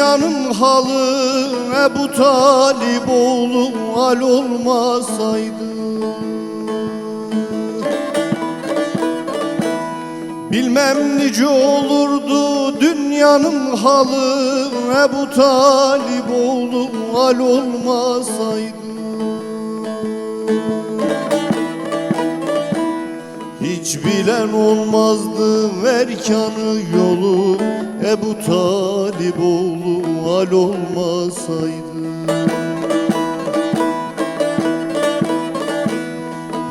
Dünyanın halı Ebu Talib oğlu hal olmasaydı. Bilmem nice olurdu dünyanın halı Ebu Talib oğlu hal olmasaydı Hiç bilen olmazdı verkanı yolu. Ebu Talib oğlu hal olmasaydı.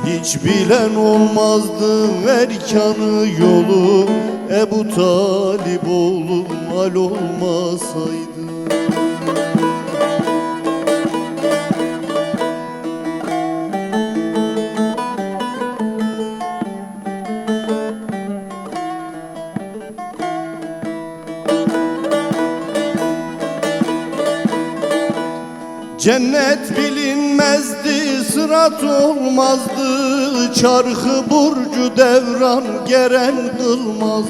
Hiç bilen olmazdı verkanı yolu. Ebu Talib oğlu hal olmasaydı Cennet bilinmezdi, sırat olmazdı. Çarkı burcu devran geren kılmazdı.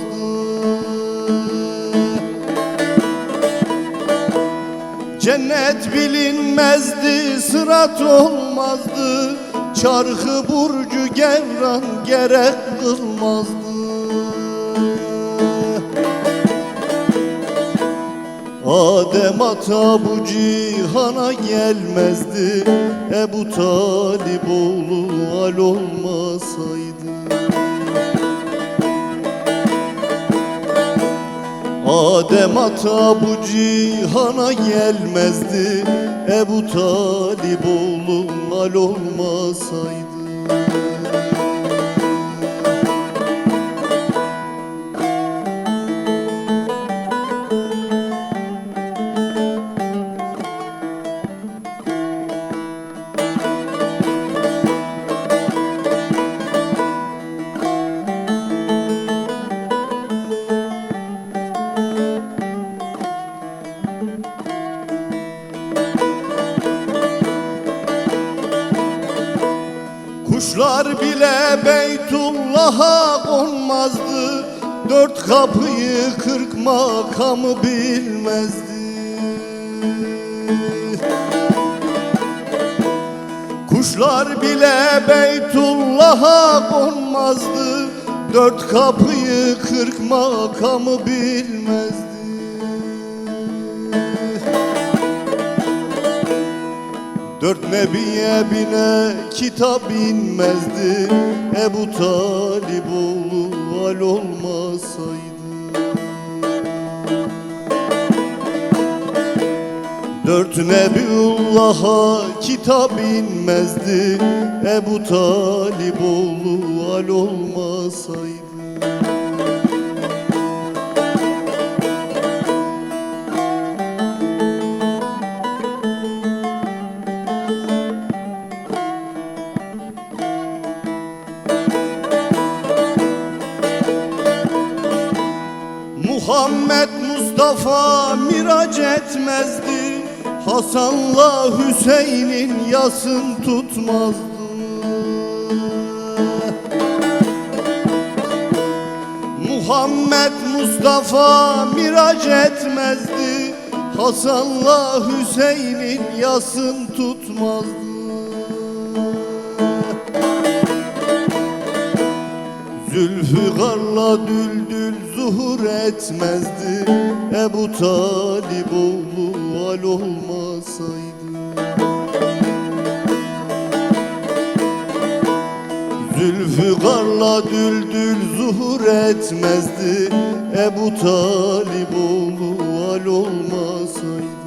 Cennet bilinmezdi, sırat olmazdı. Çarkı burcu gevran gerek kılmazdı Adem ata bu cihana gelmezdi Ebu Talib oğlu hal olmasaydı. Adem ata bu cihana gelmezdi Ebu Talib oğlu hal olmasaydı Kuşlar bile Beytullah'a konmazdı. Dört kapıyı kırk makamı bilmezdi. Kuşlar bile Beytullah'a konmazdı. Dört kapıyı kırk makamı bilmezdi Dört nebiye bine kitap inmezdi. Ebu Talib oğlu hal olmasaydı. Dört nebiullah'a kitap inmezdi. Ebu Talib oğlu hal olmasaydı Muhammed Mustafa miraç etmezdi. Hasan'la Hüseyin'in yasın tutmazdı. Muhammed Mustafa miraç etmezdi. Hasan'la Hüseyin'in yasın tutmazdı. Zülfükarla düldül zuhur etmezdi. Ebu Talib oğlu hal olmasaydı. Zülfükarla düldül zuhur etmezdi. Ebu Talib oğlu hal olmasaydı